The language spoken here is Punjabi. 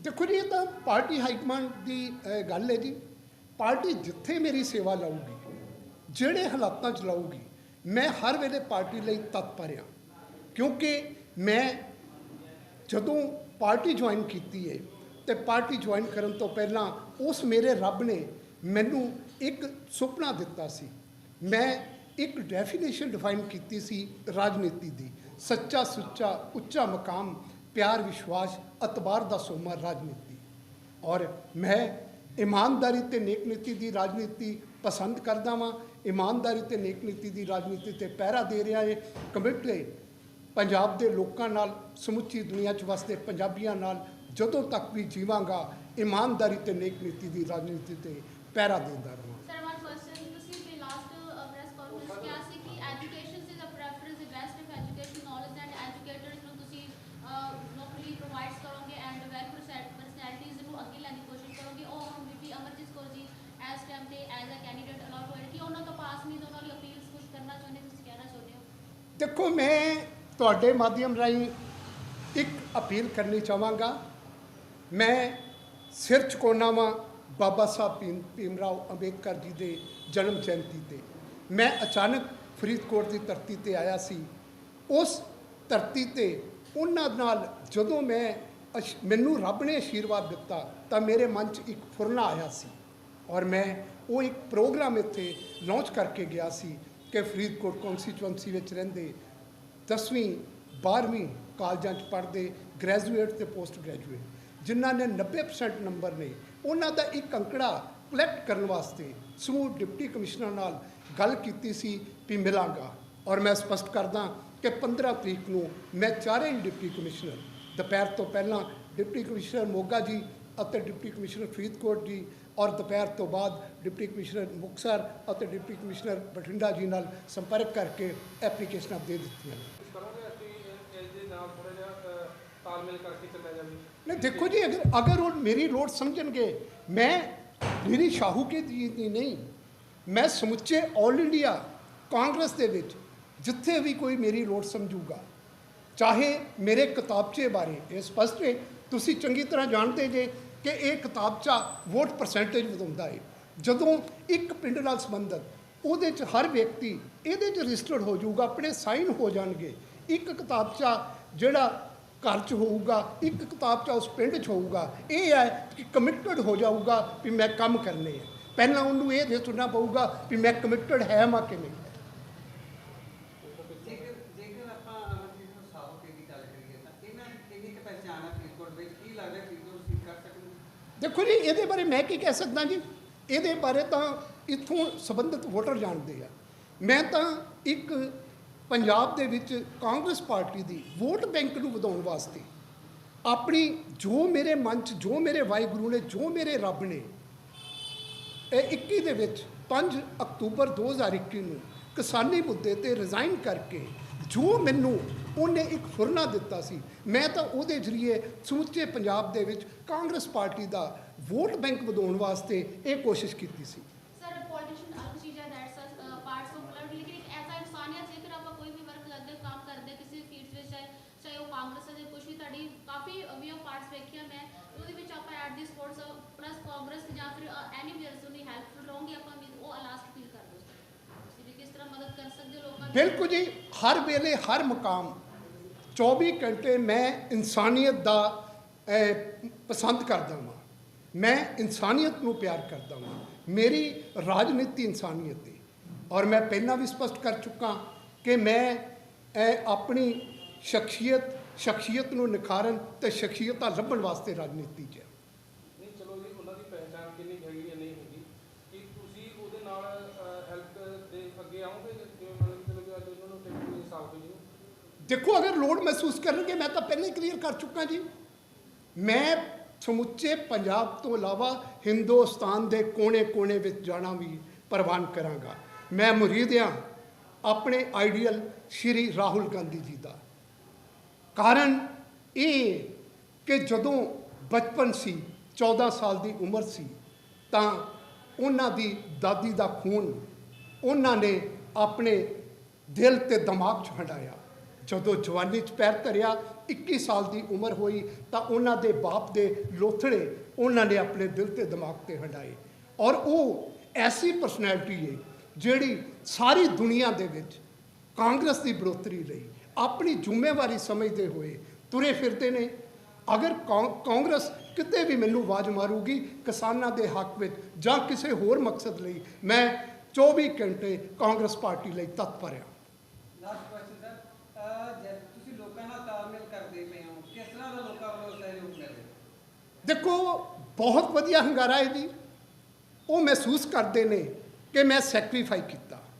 ਦੇਖੋ ਜੀ, ਇਹ ਤਾਂ ਪਾਰਟੀ ਹਾਈਕਮਾਂਡ ਦੀ ਗੱਲ ਹੈ ਜੀ। ਪਾਰਟੀ ਜਿੱਥੇ ਮੇਰੀ ਸੇਵਾ ਲਾਊਗੀ, ਜਿਹੜੇ ਹਾਲਾਤਾਂ 'ਚ ਲਾਊਗੀ, ਮੈਂ ਹਰ ਵੇਲੇ ਪਾਰਟੀ ਲਈ ਤਤਪਰ ਹਾਂ। ਕਿਉਂਕਿ ਮੈਂ ਜਦੋਂ ਪਾਰਟੀ ਜੁਆਇਨ ਕੀਤੀ ਹੈ ਤੇ ਪਾਰਟੀ ਜੁਆਇਨ ਕਰਨ ਤੋਂ ਪਹਿਲਾਂ ਉਸ ਮੇਰੇ ਰੱਬ ਨੇ ਮੈਨੂੰ ਇੱਕ ਸੁਪਨਾ ਦਿੱਤਾ ਸੀ। ਮੈਂ ਇੱਕ ਡੈਫੀਨੇਸ਼ਨ ਡਿਫਾਈਨ ਕੀਤੀ ਸੀ ਰਾਜਨੀਤੀ ਦੀ। ਸੱਚਾ ਸੁੱਚਾ ਉੱਚਾ ਮਕਾਮ ਪਿਆਰ ਵਿਸ਼ਵਾਸ ਅਤਬਾਰ ਦਾ ਸੋਮਾ ਰਾਜਨੀਤੀ ਔਰ ਮੈਂ ਇਮਾਨਦਾਰੀ ਤੇ ਨੇਕਨੀਤੀ ਦੀ ਰਾਜਨੀਤੀ ਪਸੰਦ ਕਰਦਾ ਵਾਂ ਇਮਾਨਦਾਰੀ ਤੇ ਨੇਕਨੀਤੀ ਦੀ ਰਾਜਨੀਤੀ ਤੇ ਪਹਿਰਾ ਦੇ ਰਿਹਾ ਏ ਕਮਿਟ ਹੈ ਪੰਜਾਬ ਦੇ ਲੋਕਾਂ ਨਾਲ ਸਮੁੱਚੀ ਦੁਨੀਆ 'ਚ ਵਸਦੇ ਪੰਜਾਬੀਆਂ ਨਾਲ ਜਦੋਂ ਤੱਕ ਵੀ ਜੀਵਾਂਗਾ ਇਮਾਨਦਾਰੀ ਤੇ ਨੇਕਨੀਤੀ ਦੀ ਰਾਜਨੀਤੀ ਤੇ ਪਹਿਰਾ ਦਿੰਦਾ ਰਹਾਂ ਸਰ ਵਨ ਕੁਐਸਚਨ ਤੁਸੀਂ ਵੀ ਲਾਸਟ ਪ੍ਰੈਸ ਕਾਨਫਰੰਸ ਕਿਹਾ ਸੀ ਕਿ ਨੌਕਰੀ ਪ੍ਰੋਵਾਈਡ ਕਰੋਗੇ ਐਂਡ ਵੈਲ ਪਰਸਨੈਲਿਟੀਜ਼ ਨੂੰ ਅੱਗੇ ਲੈਣ ਦੀ ਕੋਸ਼ਿਸ਼ ਕਰੋਗੇ, ਉਹ ਹੁਣ ਬੀਬੀ ਅਮਰਜੀਤ ਕੌਰ ਜੀ ਐਸ ਟਾਈਮ ਤੇ ਐਜ਼ ਅ ਕੈਂਡੀਡੇਟ ਅਲਾਟ ਹੋਏ ਕਿ ਉਹਨਾਂ ਤੋਂ ਪਾਸ ਨਹੀਂ ਉਹਨਾਂ ਲਈ ਅਪੀਲਸ ਕੁਝ ਕਰਨਾ ਚਾਹੁੰਦੇ, ਤੁਸੀਂ ਕਹਿਣਾ ਚਾਹੁੰਦੇ ਹੋ? ਦੇਖੋ, ਮੈਂ ਤੁਹਾਡੇ ਮਾਧਿਅਮ ਰਾਹੀਂ ਇੱਕ ਅਪੀਲ ਕਰਨੀ ਚਾਹਾਂਗਾ। ਮੈਂ ਸਿਰ ਚੁਕਾਉਣਾ ਵਾਂ ਬਾਬਾ ਸਾਹਿਬ ਭੀਮ ਭੀਮ ਰਾਓ ਅੰਬੇਦਕਰ ਜੀ ਦੇ ਜਨਮ ਜਯੰਤੀ ਤੇ। ਮੈਂ ਅਚਾਨਕ ਫਰੀਦਕੋਟ ਦੀ ਧਰਤੀ ਤੇ ਆਇਆ ਸੀ। ਉਸ ਧਰਤੀ ਤੇ ਉਹਨਾਂ ਨਾਲ ਜਦੋਂ ਮੈਂ ਅਸ਼- ਮੈਨੂੰ ਰੱਬ ਨੇ ਆਸ਼ੀਰਵਾਦ ਦਿੱਤਾ, ਤਾਂ ਮੇਰੇ ਮਨ 'ਚ ਇੱਕ ਫੁਰਨਾ ਆਇਆ ਸੀ। ਔਰ ਮੈਂ ਉਹ ਇੱਕ ਪ੍ਰੋਗਰਾਮ ਇੱਥੇ ਲਾਂਚ ਕਰਕੇ ਗਿਆ ਸੀ ਕਿ ਫਰੀਦਕੋਟ ਕੌਂਸਟੀਚੁਐਂਸੀ ਵਿੱਚ ਰਹਿੰਦੇ 10ਵੀਂ 12ਵੀਂ ਕਾਲਜਾਂ 'ਚ ਪੜ੍ਹਦੇ ਗ੍ਰੈਜੂਏਟ ਤੇ ਪੋਸਟ ਗ੍ਰੈਜੂਏਟ ਜਿਨ੍ਹਾਂ ਨੇ 90% ਨੰਬਰ ਨੇ, ਉਹਨਾਂ ਦਾ ਇੱਕ ਅੰਕੜਾ ਕਲੈਕਟ ਕਰਨ ਵਾਸਤੇ ਸਮੂਹ ਡਿਪਟੀ ਕਮਿਸ਼ਨਰ ਨਾਲ ਗੱਲ ਕੀਤੀ ਸੀ ਵੀ ਮਿਲਾਂਗਾ। ਔਰ ਮੈਂ ਸਪਸ਼ਟ ਕਰਦਾ ਕਿ 15 ਤਰੀਕ ਨੂੰ ਮੈਂ ਚਾਰੇ ਹੀ ਡਿਪਟੀ ਕਮਿਸ਼ਨਰ ਦੁਪਹਿਰ ਤੋਂ ਪਹਿਲਾਂ ਡਿਪਟੀ ਕਮਿਸ਼ਨਰ ਮੋਗਾ ਜੀ ਅਤੇ ਡਿਪਟੀ ਕਮਿਸ਼ਨਰ ਫਰੀਦਕੋਟ ਜੀ ਔਰ ਦੁਪਹਿਰ ਤੋਂ ਬਾਅਦ ਡਿਪਟੀ ਕਮਿਸ਼ਨਰ ਮੁਕਤਸਰ ਅਤੇ ਡਿਪਟੀ ਕਮਿਸ਼ਨਰ ਬਠਿੰਡਾ ਜੀ ਨਾਲ ਸੰਪਰਕ ਕਰਕੇ ਐਪਲੀਕੇਸ਼ਨਾਂ ਦੇ ਦਿੱਤੀਆਂ। ਨਹੀਂ ਦੇਖੋ ਜੀ ਅਗਰ ਅਗਰ ਉਹ ਮੇਰੀ ਲੋੜ ਸਮਝਣਗੇ ਮੈਂ ਮੇਰੀ ਸ਼ਾਹੂਕੇ ਦੀ ਦੀ ਨਹੀਂ ਮੈਂ ਸਮੁੱਚੇ 올 ਇੰਡੀਆ ਕਾਂਗਰਸ ਦੇ ਵਿੱਚ ਜਿੱਥੇ ਵੀ ਕੋਈ ਮੇਰੀ ਲੋੜ ਸਮਝੂਗਾ, ਚਾਹੇ ਮੇਰੇ ਕਿਤਾਬਚੇ ਬਾਰੇ ਇਹ ਸਪਸ਼ਟ ਹੈ, ਤੁਸੀਂ ਚੰਗੀ ਤਰ੍ਹਾਂ ਜਾਣਦੇ ਜੇ ਕਿ ਇਹ ਕਿਤਾਬਚਾ ਵੋਟ ਪਰਸੈਂਟੇਜ ਵਧਾਉਂਦਾ ਹੈ। ਜਦੋਂ ਇੱਕ ਪਿੰਡ ਨਾਲ ਸੰਬੰਧਤ ਉਹਦੇ 'ਚ ਹਰ ਵਿਅਕਤੀ ਇਹਦੇ 'ਚ ਰਜਿਸਟਰਡ ਹੋ ਜਾਊਗਾ, ਆਪਣੇ ਸਾਈਨ ਹੋ ਜਾਣਗੇ। ਇੱਕ ਕਿਤਾਬਚਾ ਜਿਹੜਾ ਘਰ 'ਚ ਹੋਊਗਾ, ਇੱਕ ਕਿਤਾਬਚਾ ਉਸ ਪਿੰਡ 'ਚ ਹੋਊਗਾ। ਇਹ ਹੈ ਕਿ ਕਮਿਟਡ ਹੋ ਜਾਊਗਾ ਵੀ ਮੈਂ ਕੰਮ ਕਰਨੇ ਆ। ਪਹਿਲਾਂ ਉਹਨੂੰ ਇਹ ਦੱਸਣਾ ਪਊਗਾ ਵੀ ਮੈਂ ਕਮਿਟਡ ਹੈ ਮਾ ਕਿ ਨਹੀਂ ਜੇਕਰ ਜੇਕਰ ਆਪਾਂ ਅਮਰਜੀਤ ਨੂੰ ਸਾਹੋ ਕੇ ਦੀ ਗੱਲ ਕਰੀਏ ਤਾਂ ਇਹਨਾਂ ਦੀ ਕਿੰਨੀ ਕੁ ਪਹਿਚਾਣ ਹੈ ਫਰੀਦਕੋਟ ਵਿੱਚ ਕੀ ਲੱਗਦਾ ਫਰੀਦਕੋਟ ਸੀ ਕਰ ਸਕਦੇ ਦੇਖੋ ਜੀ, ਇਹਦੇ ਬਾਰੇ ਮੈਂ ਕੀ ਕਹਿ ਸਕਦਾ ਜੀ? ਇਹਦੇ ਬਾਰੇ ਤਾਂ ਇੱਥੋਂ ਸੰਬੰਧਿਤ ਵੋਟਰ ਜਾਣਦੇ ਆ। ਮੈਂ ਤਾਂ ਇੱਕ ਪੰਜਾਬ ਦੇ ਵਿੱਚ ਕਾਂਗਰਸ ਪਾਰਟੀ ਦੀ ਵੋਟ ਬੈਂਕ ਨੂੰ ਵਧਾਉਣ ਵਾਸਤੇ ਆਪਣੀ ਜੋ ਮੇਰੇ ਮਨ 'ਚ, ਜੋ ਮੇਰੇ ਵਾਹਿਗੁਰੂ ਨੇ, ਜੋ ਮੇਰੇ ਰੱਬ ਨੇ, ਇਹ 21 ਦੇ ਵਿੱਚ 5 ਅਕਤੂਬਰ 2021 ਨੂੰ ਕਿਸਾਨੀ ਮੁੱਦੇ ਤੇ ਰਿਜ਼ਾਈਨ ਕਰਕੇ ਜੋ ਮੈਨੂੰ ਉਹਨੇ ਇੱਕ ਫੁਰਨਾ ਦਿੱਤਾ ਸੀ, ਮੈਂ ਤਾਂ ਉਹਦੇ ਜ਼ਰੀਏ ਸਮੁੱਚੇ ਪੰਜਾਬ ਦੇ ਵਿੱਚ ਕਾਂਗਰਸ ਪਾਰਟੀ ਦਾ ਵੋਟ ਬੈਂਕ ਵਧਾਉਣ ਵਾਸਤੇ ਇਹ ਕੋਸ਼ਿਸ਼ ਕੀਤੀ ਸੀ। ਕਰ ਸਕਦੇ ਲੋਕ ਬਿਲਕੁਲ ਜੀ, ਹਰ ਵੇਲੇ, ਹਰ ਮਕਾਮ 24 ਘੰਟੇ ਮੈਂ ਇਨਸਾਨੀਅਤ ਦਾ ਪਸੰਦ ਕਰਦਾ ਹਾਂ ਮੈਂ ਇਨਸਾਨੀਅਤ ਨੂੰ ਪਿਆਰ ਕਰਦਾ ਹਾਂ ਮੇਰੀ ਰਾਜਨੀਤੀ ਇਨਸਾਨੀਅਤ ਦੀ। ਔਰ ਮੈਂ ਪਹਿਲਾਂ ਵੀ ਸਪਸ਼ਟ ਕਰ ਚੁੱਕਾ ਕਿ ਮੈਂ ਆਪਣੀ ਸ਼ਖਸੀਅਤ ਸ਼ਖਸੀਅਤ ਨੂੰ ਨਿਖਾਰਨ ਤੇ ਸ਼ਖਸੀਅਤਾਂ ਲੱਭਣ ਵਾਸਤੇ ਰਾਜਨੀਤੀ 'ਚ ਹਾਂ। ਨਹੀਂ ਚਲੋ ਜੀ ਉਹਨਾਂ ਦੀ ਪਹਿਚਾਣ ਕਿੰਨੀ ਹੈਗੀ ਜਾਂ ਨਹੀਂ ਹੈਗੀ ਕੀ ਤੁਸੀਂ ਉਹਦੇ ਨਾਲ ਹੈਲਪ ਦੇ ਅੱਗੇ ਆਓਗੇ ਜਿਵੇਂ ਮੰਨ ਕੇ ਚਲੋ ਕਿ ਅੱਜ ਉਹਨਾਂ ਨੂੰ ਟਿਕਟ ਨਹੀਂ ਸਾਲ ਜੀ ਦੇਖੋ, ਅਗਰ ਲੋੜ ਮਹਿਸੂਸ ਕਰਨਗੇ, ਮੈਂ ਤਾਂ ਪਹਿਲਾਂ ਹੀ ਕਲੀਅਰ ਕਰ ਚੁੱਕਾ ਜੀ। ਮੈਂ ਸਮੁੱਚੇ ਪੰਜਾਬ ਤੋਂ ਇਲਾਵਾ ਹਿੰਦੁਸਤਾਨ ਦੇ ਕੋਨੇ-ਕੋਨੇ ਵਿੱਚ ਜਾਣਾ ਵੀ ਪ੍ਰਵਾਨ ਕਰਾਂਗਾ। ਮੈਂ ਮੁਰੀਦ ਹਾਂ ਆਪਣੇ ਆਈਡੀਅਲ ਸ਼੍ਰੀ ਰਾਹੁਲ ਗਾਂਧੀ ਜੀ ਦਾ। ਕਾਰਨ ਇਹ ਕਿ ਜਦੋਂ ਬਚਪਨ ਸੀ 14 ਸਾਲ ਦੀ ਉਮਰ ਸੀ, ਤਾਂ ਉਹਨਾਂ ਦੀ ਦਾਦੀ ਦਾ ਖੂਨ ਉਹਨਾਂ ਨੇ ਆਪਣੇ ਦਿਲ ਤੇ ਦਿਮਾਗ 'ਚ ਹਟਾਇਆ। ਜਦੋਂ ਜਵਾਨੀ 'ਚ ਪੈਰ ਧਰਿਆ 21 ਸਾਲ ਦੀ ਉਮਰ ਹੋਈ, ਤਾਂ ਉਹਨਾਂ ਦੇ ਬਾਪ ਦੇ ਲੋਥੜੇ ਉਹਨਾਂ ਨੇ ਆਪਣੇ ਦਿਲ ਤੇ ਦਿਮਾਗ ਤੇ ਹੰਡਾਏ ਔਰ ਉਹ ਐਸੀ ਪਰਸਨੈਲਿਟੀ ਹੈ ਜਿਹੜੀ ਸਾਰੀ ਦੁਨੀਆ ਦੇ ਵਿੱਚ ਕਾਂਗਰਸ ਦੀ ਬੜੋਤਰੀ ਲਈ ਆਪਣੀ ਜ਼ਿੰਮੇਵਾਰੀ ਸਮਝਦੇ ਹੋਏ ਤੁਰੇ ਫਿਰਦੇ ਨੇ। ਅਗਰ ਕੌਂ- ਕਾਂਗਰਸ ਕਿਤੇ ਵੀ ਮੈਨੂੰ ਆਵਾਜ਼ ਮਾਰੂਗੀ ਕਿਸਾਨਾਂ ਦੇ ਹੱਕ ਵਿੱਚ ਜਾਂ ਕਿਸੇ ਹੋਰ ਮਕਸਦ ਲਈ, ਮੈਂ 24 ਘੰਟੇ ਕਾਂਗਰਸ ਪਾਰਟੀ ਲਈ ਤਤਪਰ ਹਾਂ ਲਾਸਟ ਕੁਐਸਚਨ ਸਰ ਜਦ ਤੁਸੀਂ ਲੋਕਾਂ ਨਾਲ ਤਾਲਮੇਲ ਕਰਦੇ ਪਏ ਹੋ ਕਿਸ ਤਰ੍ਹਾਂ ਦਾ ਲੋਕਾਂ ਵੱਲੋਂ ਸਹਿਯੋਗ ਮਿਲ ਰਿਹਾ ਦੇਖੋ ਬਹੁਤ ਵਧੀਆ ਹੰਗਾਰਾ ਹੈ ਜੀ। ਉਹ ਮਹਿਸੂਸ ਕਰਦੇ ਨੇ ਕਿ ਮੈਂ ਸੈਕਰੀਫਾਈ ਕੀਤਾ।